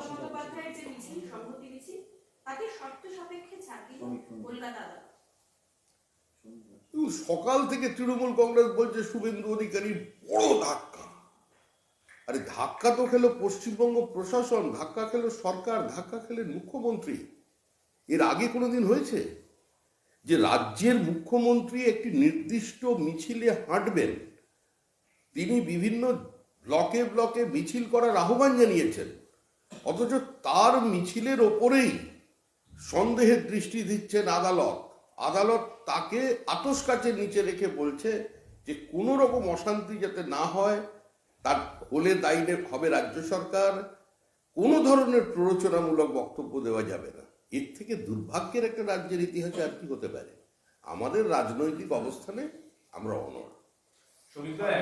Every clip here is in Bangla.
বন্দ্যোপাধ্যায়ের যে তাকে শর্ত সাপেক্ষে কলকাতা সকাল থেকে তৃণমূল কংগ্রেস বলছে শুভেন্দু অধিকারী বড় ধাক্কা। আরে ধাক্কা তো খেলো পশ্চিমবঙ্গ প্রশাসন, ধাক্কা খেলো সরকার, ধাক্কা খেলেন মুখ্যমন্ত্রী। এর আগে কোনোদিন হয়েছে যে রাজ্যের মুখ্যমন্ত্রী একটি নির্দিষ্ট মিছিলে হাঁটবেন, তিনি বিভিন্ন ব্লকে ব্লকে মিছিল করার আহ্বান জানিয়েছেন? অথচ তার মিছিলের ওপরেই সন্দেহের দৃষ্টি দিচ্ছেন আদালত। আদালত তাকে আতস কাচের নিচে রেখে বলছে যে কোনো রকম অশান্তি যাতে না হয়, তার হলে দায়ী হবে রাজ্য সরকার। কোনো ধরনের প্ররোচনামূলক বক্তব্য দেওয়া যাবে না। এর থেকে দুর্ভাগ্যের একটা রাজ্যের ইতিহাসে আর কি হতে পারে? আমাদের রাজনৈতিক অবস্থানে আমরা অনড়।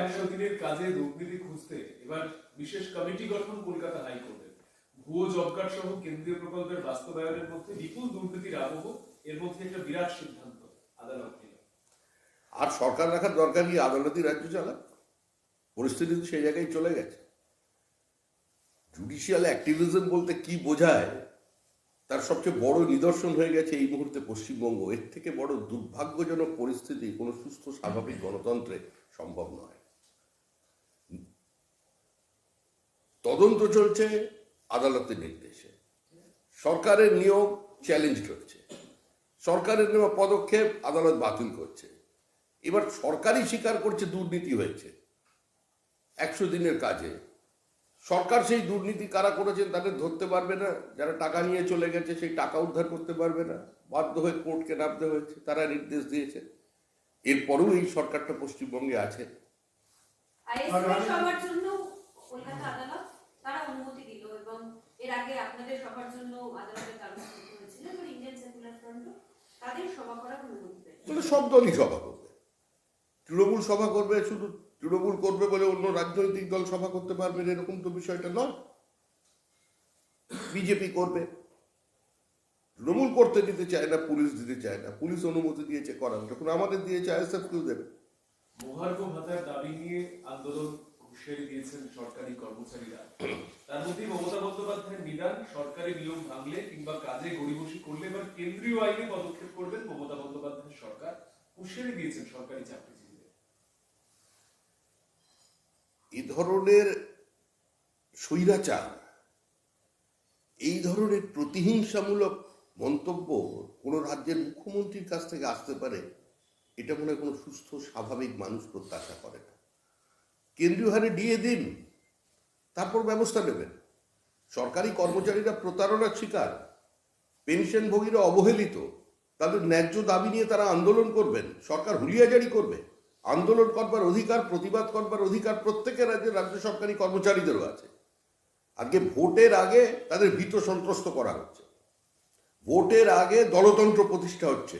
একশো দিনের কাজে দুর্নীতি খুঁজতে এবার বিশেষ কমিটি গঠন কলকাতা হাইকোর্টের ভুয়ো জব কার্ড সহ কেন্দ্রীয় প্রকল্পের বাস্তবায়নের মধ্যে বিপুল দুর্নীতির আবহ, এর মধ্যে একটা বিরাট সিদ্ধান্ত, আদালত আর সরকার রাখার দরকার কি আদালতই রাজ্য চালাক। পরিস্থিতি সেই জায়গায় চলে গেছে। জুডিশিয়াল অ্যাক্টিভিজম বলতে কি বোঝায়, তার সবচেয়ে বড় নিদর্শন হয়ে গেছে এই মুহূর্তে পশ্চিমবঙ্গ। এর থেকে বড় দুর্ভাগ্যজনক পরিস্থিতি কোনো সুস্থ, স্বাভাবিক গণতন্ত্রে সম্ভব নয়। তদন্ত চলছে আদালতের নির্দেশে সরকারের নিয়োগ চ্যালেঞ্জ করছে। সরকারের নেওয়া পদক্ষেপ আদালত বাতিল করছে। এবার সরকারই স্বীকার করছে দুর্নীতি হয়েছে। একশো দিনের কাজে। সরকার সেই দুর্নীতি কারা করেছেন তাদের ধরতে পারবে না। যারা টাকা নিয়ে চলে গেছে সেই টাকা উদ্ধার করতে পারবে না। বাধ্য হয়ে কোর্টকে নামতে হয়েছে। তারা নির্দেশ দিয়েছে। এরপরেও এই সরকারটা পশ্চিমবঙ্গে আছে। জন্য কলকাতা আদালত, তারা অনুমতি এর আগে আপনাদের সবার জন্য আদালতের দ্বারস্থ হয়েছিল ইন্ডিয়ান সেকুলার ফ্রন্ট তাদের সভা করার অনুমতি পেল মানে সব দলই সভা করবে। তৃণমূল সভা করবে শুধু তৃণমূল করবে বলে অন্য রাজনৈতিক দল সভা করতে পারবে এরকম তো বিষয়টা নয়। বিজেপি করবে। তৃণমূল করতে দিতে চায় না পুলিশ দিতে চায় না। পুলিশ অনুমতি দিয়েছে করার যখন আমাদের দিয়েছে আইএসএফ কেউ দেবে। মহার্ঘ ভাতার দাবি নিয়ে আন্দোলন হুঁশিয়ারি দিয়েছেন সরকারি কর্মচারীরা। তার মধ্যে মমতা বন্দ্যোপাধ্যায়ের নিদান, সরকারি নিয়ম ভাঙলে কিংবা কাজে গড়িবসি করলে কেন্দ্রীয় আইনে পদক্ষেপ করবেন মমতা বন্দ্যোপাধ্যায়ের সরকার। দিয়েছেন সরকারি এই ধরনের স্বৈরাচার, এই ধরনের প্রতিহিংসামূলক মন্তব্য কোনো রাজ্যের মুখ্যমন্ত্রীর কাছ থেকে আসতে পারে, এটা মনে কোনো সুস্থ, স্বাভাবিক মানুষ প্রত্যাশা করে না। কেন্দ্রীয় হারে দিয়ে দিন, তারপর ব্যবস্থা নেবেন। সরকারি কর্মচারীরা প্রতারণার শিকার, পেনশনভোগীরা অবহেলিত, তাদের ন্যায্য দাবি নিয়ে তারা আন্দোলন করবেন, সরকার হুলিয়াজারি করবে। আন্দোলন করবার অধিকার, প্রতিবাদ করবার অধিকার প্রত্যেকের রাজ্যের রাজ্য সরকারি কর্মচারীদেরও আছে। আজকে ভোটের আগে তাদের ভীত সন্ত্রস্ত করা হচ্ছে। ভোটের আগে দলতন্ত্র প্রতিষ্ঠা হচ্ছে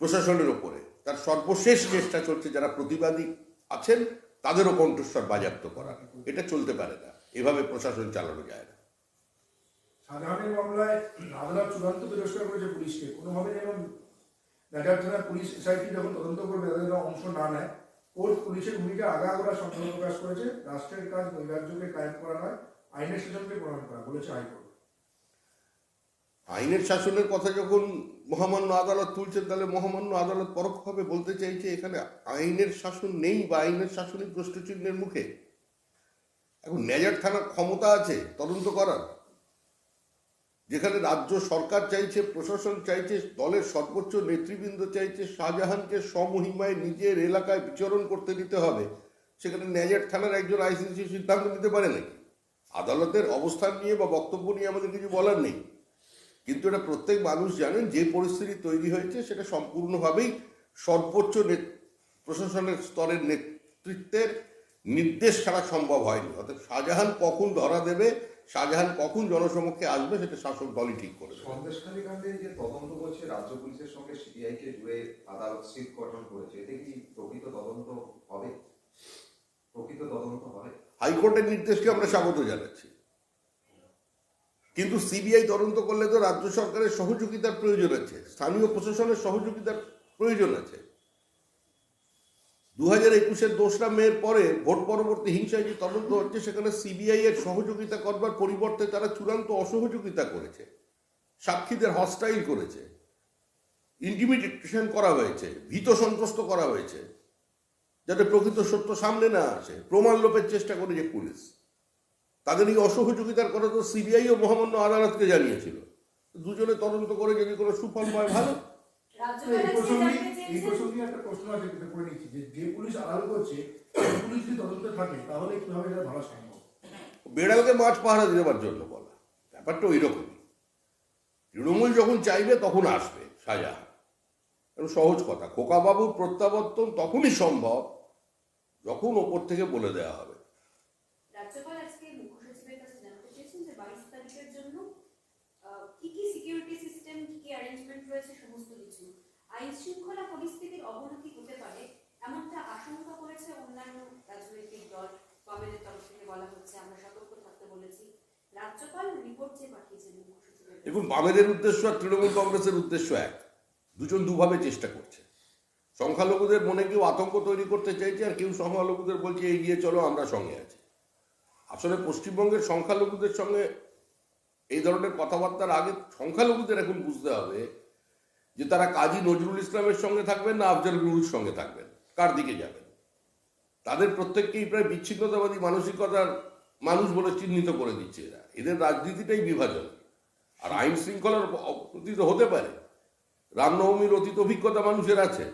প্রশাসনের ওপরে। তার সর্বশেষ চেষ্টা চলছে যারা প্রতিবাদী আছেন তাদেরও কণ্ঠস্বর বাজাপ্ত করার এটা চলতে পারে না। এভাবে প্রশাসন চালানো যায় না। মামলায় চূড়ান্ত করেছে পুলিশকে। থানার পুলিশ যখন তদন্ত অংশ না নেয়। পুলিশের ভূমিকা প্রকাশ করেছে। রাষ্ট্রের কাজ কায়েম করা নয়, আইনের শাসনকে প্রমাণ করা বলেছে হাইকোর্ট। আইনের শাসনের কথা যখন মহামান্য আদালত তুলছেন, তাহলে মহামান্য আদালত পরোক্ষভাবে বলতে চাইছে, এখানে আইনের শাসন নেই বা আইনের শাসনই প্রশ্নচিহ্নের মুখে। এখন ন্যাজার থানার ক্ষমতা আছে, তদন্ত করার। যেখানে রাজ্য সরকার চাইছে, প্রশাসন চাইছে, দলের সর্বোচ্চ নেতৃবৃন্দ চাইছে, শাহজাহানকে স্বমহিমায় নিজের এলাকায় বিচরণ করতে দিতে হবে। সেখানে ন্যাজার থানার একজন আইসিসি সিদ্ধান্ত নিতে পারে নাকি? আদালতের অবস্থান নিয়ে বা বক্তব্য নিয়ে আমাদের কিছু বলার নেই। কিন্তু এটা প্রত্যেক মানুষ জানেন যে পরিস্থিতি তৈরি হয়েছে সেটা সম্পূর্ণভাবেই সর্বোচ্চ নে- প্রশাসনের স্তরের নেতৃত্বের নির্দেশ ছাড়া সম্ভব হয়নি। অর্থাৎ শাহজাহান কখন ধরা দেবে শাহজাহান কখন জনসমক্ষে আসবে সেটা শাসক দলই ঠিক করে যে তদন্ত করছে রাজ্য পুলিশের সঙ্গে জুড়ে আদালত সিট গঠন করেছে এতে কি প্রকৃত তদন্ত হবে? প্রকৃত তদন্ত হবে? হাইকোর্টের নির্দেশকে আমরা স্বাগত জানাচ্ছি। কিন্তু সিবিআই তদন্ত করলে তো রাজ্য সরকারের সহযোগিতার প্রয়োজন আছে, স্থানীয় প্রশাসনের সহযোগিতার প্রয়োজন আছে। দু হাজার একুশের দোসরা মেয়ের পরে ভোট পরবর্তী হিংসায় যে তদন্ত হচ্ছে, সেখানে সিবিআই এর সহযোগিতা করবার পরিবর্তে তারা চূড়ান্ত অসহযোগিতা করেছে, সাক্ষীদের হস্টাইল করেছে, ইন্টিমিটেশন করা হয়েছে, ভীত সন্ত্রস্ত করা হয়েছে, যাতে প্রকৃত সত্য সামনে না আসে, প্রমাণ লোপের চেষ্টা করেছে পুলিশ। তাদের এই অসহযোগিতার কথা তো সিবিআই ও মহামান্য আদালতকে জানিয়েছিল। দুজনে তদন্ত করে যদি কোনো সুফল পায় ভালো। এই প্রসঙ্গে জানতে এই চেয়েছেন। প্রসঙ্গে একটা প্রশ্ন আছে করে নিচ্ছি যে যে পুলিশ আড়াল করছে পুলিশ যদি তদন্তে থাকে তাহলে কীভাবে এটা ভালো সম্ভব? বেড়ালকে মাছ পাহারা দেওয়ার জন্য বলা। ব্যাপারটা ওই রকমই তৃণমূল যখন চাইবে তখন আসবে সাজা। এবং সহজ কথা। খোকাবাবুর প্রত্যাবর্তন তখনই সম্ভব যখন ওপর থেকে বলে দেওয়া হবে রাজ্যপাল আজকে মুখ্য সচিবের কাছে জানতে চেয়েছেন যে বাইশ তারিখের জন্য আহ, কি কি সিকিউরিটি সিস্টেম কি কি অ্যারেঞ্জমেন্ট রয়েছে, সমস্ত কিছু। আইন শৃঙ্খলা পরিস্থিতির অবনতি হতে পারে, এমনটা আশঙ্কা করেছে অন্যান্য রাজনৈতিক দল। বামেদের তরফ থেকে বলা হচ্ছে, আমরা সতর্ক থাকতে বলেছি। রাজ্যপাল রিপোর্ট চেয়ে পাঠিয়েছেন দেখুন, বামেদের উদ্দেশ্য আর তৃণমূল কংগ্রেসের উদ্দেশ্য এক। দুজন দুভাবে চেষ্টা করছে। সংখ্যালঘুদের মনে কেউ আতঙ্ক তৈরি করতে চাইছে আর কেউ সংখ্যালঘুদের বলছে, এগিয়ে চলো, আমরা সঙ্গে আছি। আসলে পশ্চিমবঙ্গের সংখ্যালঘুদের সঙ্গে এই ধরনের কথাবার্তার আগে সংখ্যালঘুদের এখন বুঝতে হবে যে তারা কাজী নজরুল ইসলামের সঙ্গে থাকবেন না আফজাল গুরুর সঙ্গে থাকবেন। কার দিকে যাবেন? তাদের প্রত্যেককেই প্রায় বিচ্ছিন্নতাবাদী মানসিকতার মানুষ বলে চিহ্নিত করে দিচ্ছে এরা। এদের রাজনীতিটাই বিভাজন। আর আইন শৃঙ্খলার অবনতি তো হতে পারে। রামনবমীর অতীত অভিজ্ঞতা মানুষের আছে,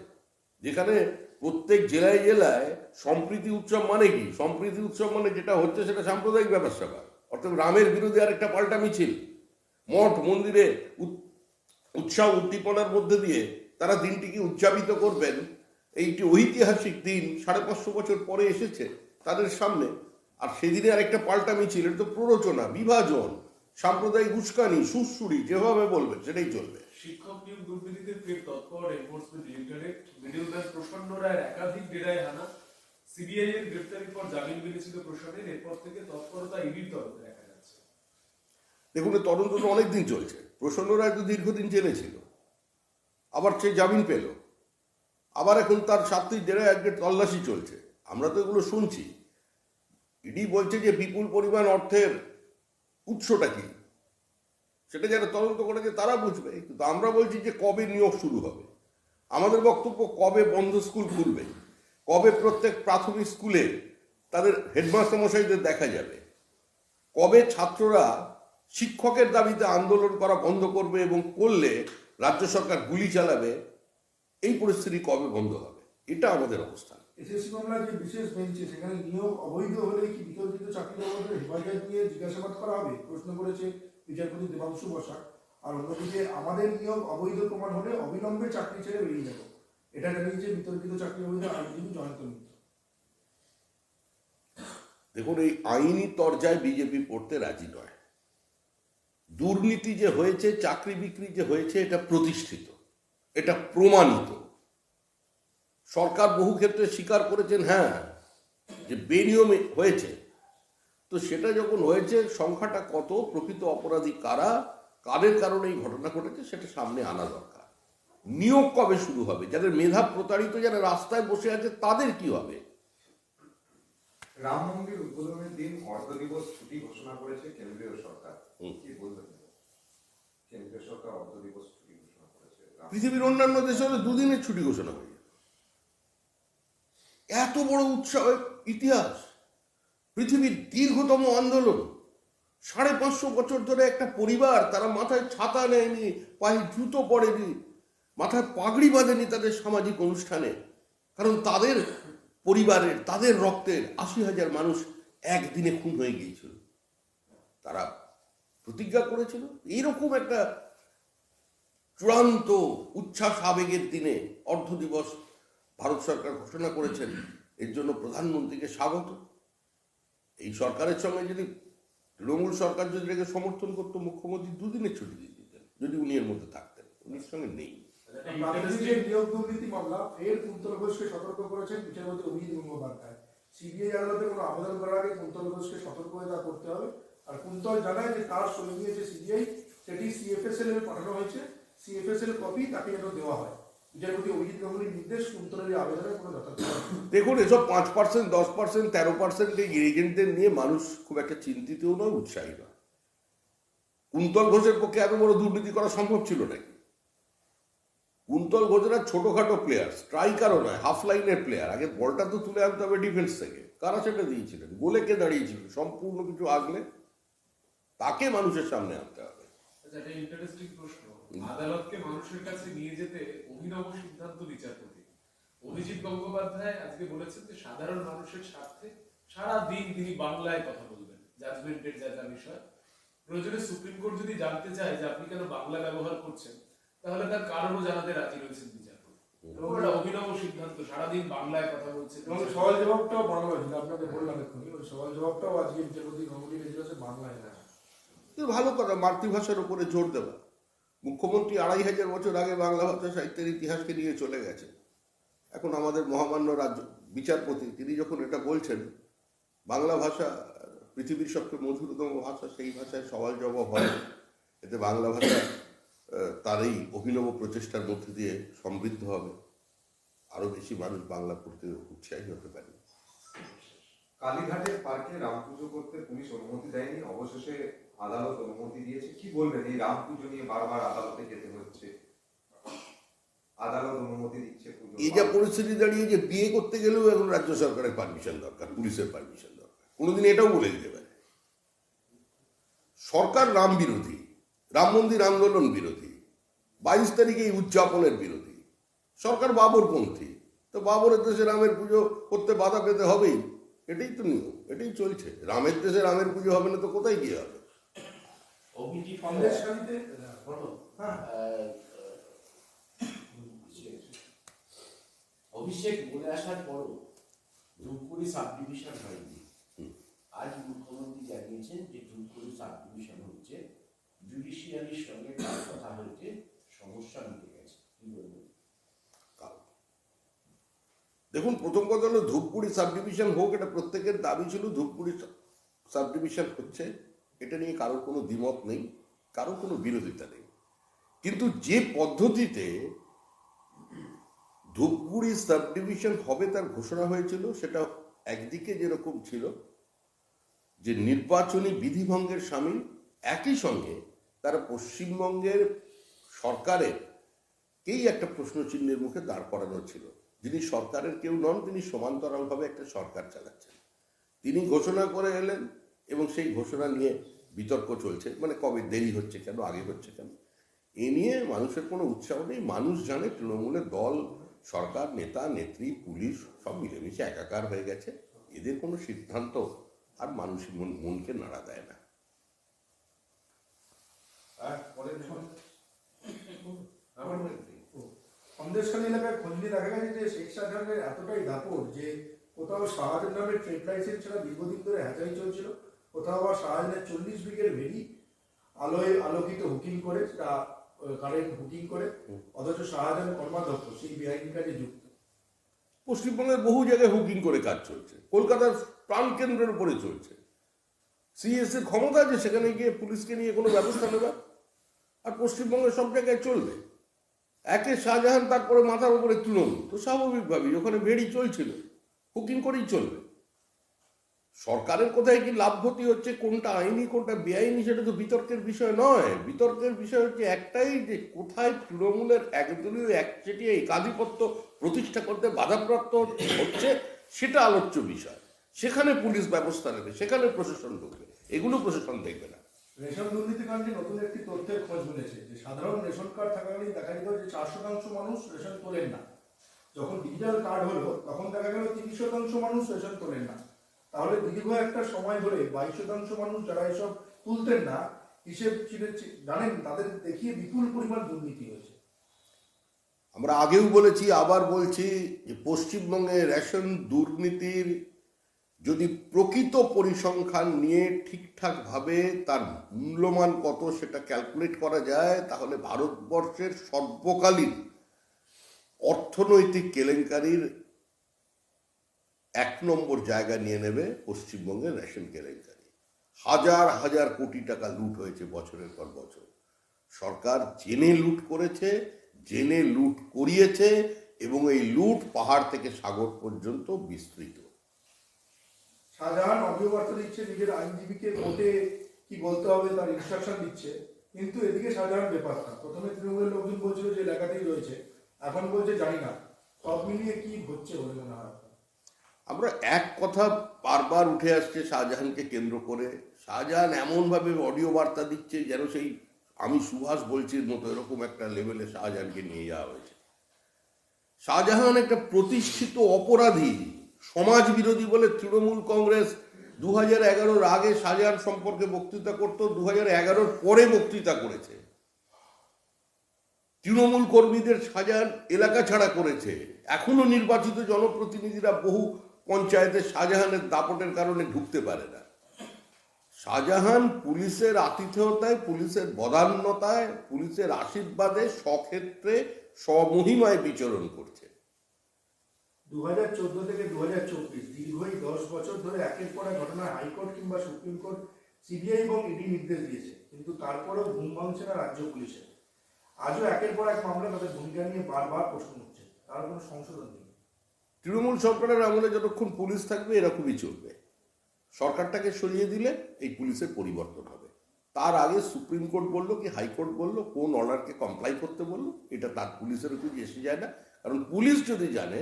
যেখানে প্রত্যেক জেলায় জেলায় সম্প্রীতি উৎসব মানে কি? সম্প্রীতি উৎসব মানে যেটা হচ্ছে সেটা সাম্প্রদায়িক ব্যাপার স্যাপার। অর্থাৎ রামের বিরুদ্ধে আরেকটা পাল্টা মিছিল। মঠ, মন্দিরে উৎ- উৎসাহ উদ্দীপনার মধ্যে দিয়ে তারা দিনটিকে উদযাপিত করবেন। এইটি ঐতিহাসিক দিন, সাড়ে পাঁচশো বছর পরে এসেছে তাদের সামনে। আর সেদিনে আরেকটা পাল্টা মিছিল, এটা তো প্ররোচনা, বিভাজন, সাম্প্রদায়িক উস্কানি সুরসুরি যেভাবে বলবেন সেটাই চলবে। শিক্ষক নিয়োগ দুর্নীতিতে ফের তৎপর এনফোর্সমেন্ট ডিরেক্টরেট মিডলম্যান প্রসন্ন রায়ের একাধিক ডেরায় হানা। সিবিআই এর পর জামিন মিলেছিল এরপর থেকে তৎপরতা ইডির তরফে দেখা যাচ্ছে। দেখুন তদন্ত তো অনেকদিন চলছে। প্রসন্ন রায় তো দীর্ঘদিন জেলে ছিল। আবার সে জামিন পেল। আবার এখন তার সাতটি জেলায় আজকে তল্লাশি চলছে। আমরা তো এগুলো শুনছি। ইডি বলছে যে বিপুল পরিমাণ অর্থের উৎসটা কি? সেটা যারা তদন্ত করেছে, তারা বুঝবে। কিন্তু আমরা বলছি যে কবে নিয়োগ শুরু হবে? আমাদের বক্তব্য কবে বন্ধ স্কুল খুলবে? কবে প্রত্যেক প্রাথমিক স্কুলে তাদের হেডমাস্টার মশাইদের দেখা যাবে? কবে ছাত্ররা শিক্ষকের দাবিতে আন্দোলন করা বন্ধ করবে এবং করলে রাজ্য সরকার গুলি চালাবে? এই পরিস্থিতি কবে বন্ধ হবে? এটা আমাদের অবস্থান। যে বিশেষ সেখানে অবৈধ কি জিজ্ঞাসাবাদ করা হবে? প্রশ্ন করেছে বিচারপতি আর অন্যদিকে, আমাদের নিয়োগ অবৈধ প্রমাণ হলে অবিলম্বে চাকরি ছেড়ে বেরিয়ে যাব। এটা বিতর্কিত চাকরি আইনজীবী জয়ন্ত দেখুন, এই আইনি তরজায় বিজেপি পড়তে রাজি নয়। দুর্নীতি যে হয়েছে, চাকরি বিক্রি যে হয়েছে, এটা প্রতিষ্ঠিত, এটা প্রমাণিত। সরকার বহু ক্ষেত্রে স্বীকার করেছেন হ্যাঁ যে বেনিয়মে হয়েছে। তো সেটা যখন হয়েছে, সংখ্যাটা কত, প্রকৃত অপরাধী কারা, কাদের কারণে এই ঘটনা ঘটেছে, সেটা সামনে আনা দরকার। নিয়োগ কবে শুরু হবে? যাদের মেধা প্রতারিত যারা রাস্তায় বসে আছে তাদের কি হবে? রাম মন্দির উদ্বোধনের দিন অর্ধ দিবস ছুটি ঘোষণা করেছে কেন্দ্রীয় সরকার। কি বলবেন? কেন্দ্রীয় সরকার অর্ধ দিবস ছুটি ঘোষণা করেছে। পৃথিবীর অন্যান্য দেশে হলে দুদিনের ছুটি ঘোষণা হয়ে এত বড় উৎসবের ইতিহাস। পৃথিবীর দীর্ঘতম আন্দোলন। সাড়ে পাঁচশো বছর ধরে একটা পরিবার তারা মাথায় ছাতা নেয়নি পায়ে জুতো পড়েনি মাথায় পাগড়ি বাঁধেনি তাদের সামাজিক অনুষ্ঠানে। কারণ তাদের পরিবারের, তাদের রক্তের আশি হাজার মানুষ একদিনে খুন হয়ে গিয়েছিল। তারা প্রতিজ্ঞা করেছিল। এইরকম একটা চূড়ান্ত উচ্ছ্বাস আবেগের দিনে অর্ধ দিবস ভারত সরকার ঘোষণা করেছেন। এর জন্য প্রধানমন্ত্রীকে স্বাগত। এই সরকারের সঙ্গে যদি, তৃণমূল সরকার যদি এটাকে সমর্থন করতো, মুখ্যমন্ত্রী দুদিনের ছুটি দিয়ে দিতেন, যদি উনি এর মধ্যে থাকতেন। উনির সঙ্গে নেই। প্রাথমিকের নিয়োগ দুর্নীতি মামলা ফের কুন্তল ঘোষকে সতর্ক করেছেন বিচারপতি অভিজিৎ গঙ্গোপাধ্যায় সিবিআই আদালতে কোনো আবেদন করার আগে কুন্তল ঘোষকে সতর্ক হয়ে তা করতে হবে। আর কুন্তল জানায় যে তার সই নিয়েছে সিবিআই সেটি সিএফএসএল এর পাঠানো হয়েছে। সিএফএসএল কপি তাকে যেন দেওয়া হয়। বিচারপতি অভিজিৎ গাঙ্গুলির নির্দেশ কুন্তলের এই আবেদনের কোনো দেখুন এসব পাঁচ পার্সেন্ট দশ পার্সেন্ট তেরো পার্সেন্ট এই এজেন্টদের নিয়ে মানুষ খুব একটা চিন্তিতও নয় উৎসাহী নয়। কুন্তল ঘোষের পক্ষে এত বড় দুর্নীতি করা সম্ভব ছিল নাকি? কুন্তল ঘোষেরা ছোটখাটো প্লেয়ার স্ট্রাইকারও নয় হাফ লাইনের প্লেয়ার আগে বলটা তো তুলে আনতে হবে ডিফেন্স থেকে। কারা সেটা দিয়েছিলেন? গোলে কে দাঁড়িয়েছিল? সম্পূর্ণ কিছু আগলে তাকে মানুষের সামনে আনতে হবে। আচ্ছা ইন্টারেস্টিং প্রশ্ন। আদালতকে মানুষের কাছে নিয়ে যেতে অভিনব সিদ্ধান্ত অভিজিৎ গঙ্গোপাধ্যায় আজকে বলেছেন যে, সাধারণ মানুষের স্বার্থে তিনি বাংলায় কথা বলবেন যা সুপ্রিম কোর্ট যদি জানতে চায় যে, আপনি কেন বাংলা ব্যবহার করছেন তাহলে তার কারণও জানাতে রাজি রয়েছেন বিচারপতি। এবং একটা অভিনব সিদ্ধান্ত সারাদিন বাংলায় কথা বলছেন এবং সওয়াল জবাবটাও বাংলা হয়েছিল আপনাদের বললাম এক্ষুনি। ওই সওয়াল জবাবটাও আজকে বিচারপতি গাঙ্গুলি রেজেছে বাংলায় না ভালো কথা মাতৃভাষার উপরে জোর দেওয়া। মুখ্যমন্ত্রী আড়াই হাজার বছর আগে বাংলা ভাষা সাহিত্যের ইতিহাসকে নিয়ে চলে গেছে। এখন আমাদের মহামান্য রাজ্য বিচারপতি তিনি যখন এটা বলছেন বাংলা ভাষা পৃথিবীর সবচেয়ে মধুরতম ভাষা সেই ভাষায় সওয়াল জবাব হয় এতে বাংলা ভাষা তার এই অভিনব প্রচেষ্টার মধ্যে দিয়ে সমৃদ্ধ হবে। আরও বেশি মানুষ বাংলা পড়তে উৎসাহী হতে পারে। কালীঘাটের পার্কে রাম পুজো করতে পুলিশ অনুমতি দেয়নি। অবশেষে আদালত অনুমতি দিয়েছে। কি বলবেন? এই রাম পুজো নিয়ে বারবার আদালতে যেতে হচ্ছে। আদালত অনুমতি দিচ্ছে এই যা পরিস্থিতি দাঁড়িয়ে যে বিয়ে করতে গেলেও এখন রাজ্য সরকারের পারমিশন দরকার পুলিশের পারমিশন দরকার। কোনোদিন এটাও বলে দিতে পারে। সরকার রাম বিরোধী। রাম মন্দির আন্দোলন বিরোধী। বাইশ তারিখে এই উদযাপনের বিরোধী। সরকার বাবরপন্থী তো বাবরের দেশে রামের পুজো করতে বাধা পেতে হবেই। এটাই তো নিয়ম এটাই চলছে। রামের দেশে রামের পুজো হবে না তো কোথায় গিয়ে হবে? হ্যাঁ। অভিষেক বলে আসার পরও ধূপগুড়ি সাব ডিভিশন হয়নি আজ মুখ্যমন্ত্রী জানিয়েছেন যে ধূপগুড়ি সাব ডিভিশন হচ্ছে জুডিশিয়ারির সঙ্গে কথা হয়েছে, সমস্যা মিটে গেছে। কি দেখুন, প্রথম কথা হলো ধূপগুড়ি সাব ডিভিশন হোক, এটা প্রত্যেকের দাবি ছিল ধূপগুড়ি সাব ডিভিশন হচ্ছে। এটা নিয়ে কারোর কোনো দ্বিমত নেই, কারোর কোনো বিরোধিতা নেই। কিন্তু যে পদ্ধতিতে ধূপগুড়ি সাব ডিভিশন হবে তার ঘোষণা হয়েছিল, সেটা একদিকে যেরকম ছিল, যে নির্বাচনী বিধিভঙ্গের সামিল, একই সঙ্গে তারা পশ্চিমবঙ্গের সরকারের কেই একটা প্রশ্নচিহ্নের মুখে দাঁড় করানো ছিল। যিনি সরকারের কেউ নন, তিনি সমান্তরালভাবে একটা সরকার চালাচ্ছেন। তিনি ঘোষণা করে এলেন এবং সেই ঘোষণা নিয়ে বিতর্ক চলছে। মানে কবে দেরি হচ্ছে কেন, আগে হচ্ছে কেন? এ নিয়ে মানুষের কোনো উৎসাহ নেই। মানুষ জানে তৃণমূলের দল, সরকার, নেতা, নেত্রী, পুলিশ সব মিলেমিশে একাকার হয়ে গেছে। এদের কোনো সিদ্ধান্ত আর মানুষের মন মনকে নাড়া দেয় না। সন্দেশখালী এলাকায় খোঁজ নিয়ে দেখা গেছে যে শেখ শাহজাহানের এতটাই দাপট যে কোথাও শাহজাহান নামের ট্রেড লাইসেন্স ছাড়া দীর্ঘদিন ধরে হ্যাচাই চলছিল কোথাও আবার শাহজাহানের চল্লিশ বিঘের ভেড়ি আলোয় আলোকিত হুকিং করে সেটা কারেন্ট হুকিং করে অথচ শাহজাহান কর্মাধ্যক্ষ সেই বেআইনি কাজে যুক্ত। পশ্চিমবঙ্গের বহু জায়গায় হুকিং করে কাজ চলছে। কলকাতার প্রাণকেন্দ্রের উপরে চলছে। সিএস এর ক্ষমতা আছে সেখানে গিয়ে পুলিশকে নিয়ে কোনো ব্যবস্থা নেবে আর পশ্চিমবঙ্গের সব জায়গায় চলবে। একে শাহজাহান তারপরে মাথার উপরে তৃণমূল। তো স্বাভাবিকভাবেই ওখানে ভেড়ি চলছিল হুকিং করেই চলবে। সরকারের কোথায় কি লাভ ক্ষতি হচ্ছে, কোনটা আইনি, কোনটা বেআইনি, সেটা তো বিতর্কের বিষয় নয়। বিতর্কের বিষয় হচ্ছে একটাই যে কোথায় তৃণমূলের একদলীয় একচেটিয়া একাধিপত্য প্রতিষ্ঠা করতে বাধাপ্রাপ্ত হচ্ছে, সেটা আলোচ্য বিষয়। সেখানে পুলিশ ব্যবস্থা নেবে, সেখানে প্রশাসন ঢুকবে। এগুলো প্রশাসন দেখবে না। রেশন দুর্নীতিকাণ্ডে নতুন একটি তথ্যের খোঁজ মিলেছে, যে সাধারণ রেশন কার্ড থাকাকালীন দেখা যেত যে চার শতাংশ মানুষ রেশন তোলেন না। যখন ডিজিটাল কার্ড হলো, তখন দেখা গেল তিরিশ শতাংশ মানুষ রেশন তোলেন না। তাহলে দীর্ঘ একটা সময় ধরে বাইশ শতাংশ মানুষ যারা এসব তুলতেন না, হিসেব জানেন, তাদের দেখিয়ে বিপুল পরিমাণ দুর্নীতি হয়েছে। আমরা আগেও বলেছি, আবার বলছি যে পশ্চিমবঙ্গে রেশন দুর্নীতির যদি প্রকৃত পরিসংখ্যান নিয়ে ঠিকঠাকভাবে তার মূল্যমান কত সেটা ক্যালকুলেট করা যায়, তাহলে ভারতবর্ষের সর্বকালীন অর্থনৈতিক কেলেঙ্কারির এক নম্বর জায়গা নিয়ে নেবে পশ্চিমবঙ্গের রেশন কেলেঙ্কারি। হাজার হাজার কোটি টাকা লুট হয়েছে বছরের পর বছর। সরকার জেনে লুট করেছে, জেনে লুট করিয়েছে এবং এই লুট পাহাড় থেকে সাগর পর্যন্ত বিস্তৃত। শাহজাহান অডিও বার্তা দিচ্ছে, নিজের আইনজীবীকে কোর্টে কি বলতে হবে তার ইনস্ট্রাকশন দিচ্ছে। কিন্তু এদিকে শাহজাহান বেপাত্তা প্রথমে তৃণমূলের লোকজন বলছিল যে এলাকাতেই রয়েছে। এখন বলছে জানি না। সব মিলিয়ে কি হচ্ছে বলে মনে হয় আমরা এক কথা বারবার উঠে আসছে শাহজাহানকে কেন্দ্র করে। শাহজাহান এমনভাবে অডিও বার্তা দিচ্ছে যেন সেই আমি সুভাষ বলছি মতো এরকম একটা লেভেলে শাহজাহানকে নিয়ে যাওয়া হয়েছে। শাহজাহান একটা প্রতিষ্ঠিত অপরাধী। সমাজ বিরোধী বলে তৃণমূল কংগ্রেস দু হাজার এগারোর আগে শাহজাহান সম্পর্কে বক্তৃতা করতো দু হাজার এগারোর পরে বক্তৃতা করেছে। তৃণমূল কর্মীদের শাহজাহান এলাকা ছাড়া করেছে। এখনও নির্বাচিত জনপ্রতিনিধিরা বহু পঞ্চায়েতে শাহজাহানের দাপটের কারণে ঢুকতে পারে না। শাহজাহান পুলিশের আতিথেয়তায়, পুলিশের বদান্যতায়, পুলিশের আশীর্বাদে সক্ষেত্রে স্বমহিমায় বিচরণ করছে। দু হাজার চোদ্দ থেকে দু হাজার চব্বিশ দীর্ঘ এই দশ বছর ধরে একের পর এক ঘটনায় হাইকোর্ট কিংবা সুপ্রিম কোর্ট, সিবিআই এবং ইডি নির্দেশ দিয়েছে, কিন্তু তারপরেও ঘুম ভাঙছে না রাজ্য পুলিশের। আজও একের পর এক মামলা তাদের ভূমিকা নিয়ে বারবার প্রশ্ন উঠছে, তার কোনো সংশোধন নেই। তৃণমূল সরকারের আমলে যতক্ষণ পুলিশ থাকবে, এরকমই চলবে। সরকারটাকে সরিয়ে দিলে এই পুলিশের পরিবর্তন হবে। তার আগে সুপ্রিম কোর্ট বলল কি, হাইকোর্ট বলল, কোন অর্ডারকে কমপ্লাই করতে বলল, এটা তার পুলিশের উপর এসে যায় না। কারণ পুলিশ যদি জানে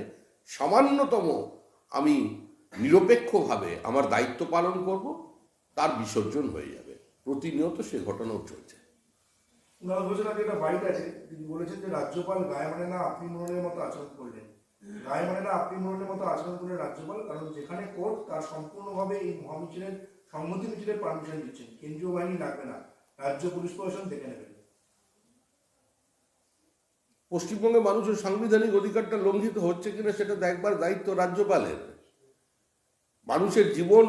সামান্যতম আমি নিরপেক্ষভাবে আমার দায়িত্ব পালন করব, তার বিসর্জন হয়ে যাবে। প্রতিনিয়ত সে ঘটনাও চলছে। তিনি বলেছেন যে, রাজ্যপাল গায়ে মানে আপনি মতো আচরণ করলেন। গায়ে মানে আপনি মতো আচরণ করলেন রাজ্যপাল, কারণ যেখানে তার সম্পূর্ণভাবে এই পারমিশন কেন্দ্রীয় বাহিনী না। রাজ্য পুলিশ প্রশাসন দেখে নেবেন পশ্চিমবঙ্গে মানুষের সাংবিধানিক অধিকারটা লঙ্ঘিত হচ্ছে কিনা সেটা দেখবার দায়িত্ব রাজ্যপালের। মানুষের জীবন,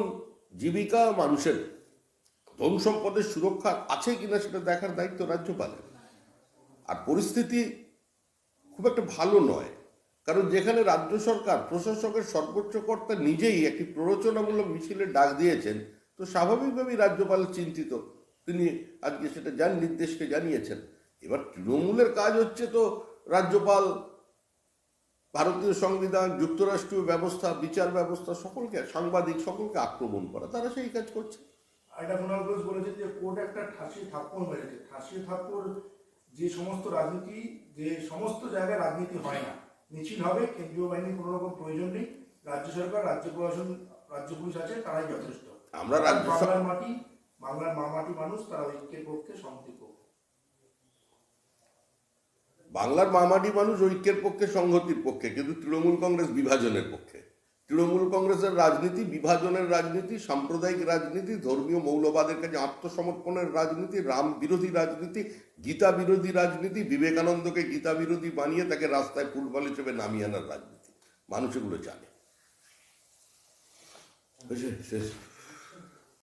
জীবিকা, মানুষের ধন সম্পদের সুরক্ষা আছে কিনা সেটা দেখার দায়িত্ব রাজ্যপালের। আর পরিস্থিতি খুব একটা ভালো নয়, কারণ যেখানে রাজ্য সরকার, প্রশাসকের সর্বোচ্চ কর্তা নিজেই একটি প্ররোচনামূলক মিছিলের ডাক দিয়েছেন, তো স্বাভাবিকভাবেই রাজ্যপাল চিন্তিত। তিনি আজকে সেটা যান নির্দেশকে জানিয়েছেন। এবার তৃণমূলের কাজ হচ্ছে তো রাজ্যপাল ভারতীয় সংবিধান যুক্তরাষ্ট্রীয় ব্যবস্থা বিচার ব্যবস্থা সকলকে সাংবাদিক সকলকে আক্রমণ করা তারা সেই কাজ করছে। এটা কুণাল ঘোষ বলেছেন যে কোর্ট একটা ঠাসিয়ে থাপ্পড় মেরেছে ঠাসিয়ে থাপ্পড় যে সমস্ত রাজনীতি যে সমস্ত জায়গায় রাজনীতি হয় না মিছিল হবে কেন্দ্রীয় বাহিনীর কোনো রকম প্রয়োজন নেই রাজ্য সরকার রাজ্য প্রশাসন রাজ্য পুলিশ আছে তারাই যথেষ্ট। আমরা রাজ্য বাংলার মাটি বাংলার মা মাটি মানুষ তারা ঐক্যের পক্ষে পক্ষে। বাংলার মামাটি মানুষ ঐক্যের পক্ষে, সংহতির পক্ষে, কিন্তু তৃণমূল কংগ্রেস বিভাজনের পক্ষে। তৃণমূল কংগ্রেসের রাজনীতি, বিভাজনের রাজনীতি, সাম্প্রদায়িক রাজনীতি, ধর্মীয় মৌলবাদের কাছে আত্মসমর্পণের রাজনীতি, রাম বিরোধী রাজনীতি, গীতা বিরোধী রাজনীতি, বিবেকানন্দকে গীতা বিরোধী বানিয়ে তাকে রাস্তায় ফুটবল হিসেবে নামিয়ে আনার রাজনীতি। মানুষ এগুলো জানে। শেষ।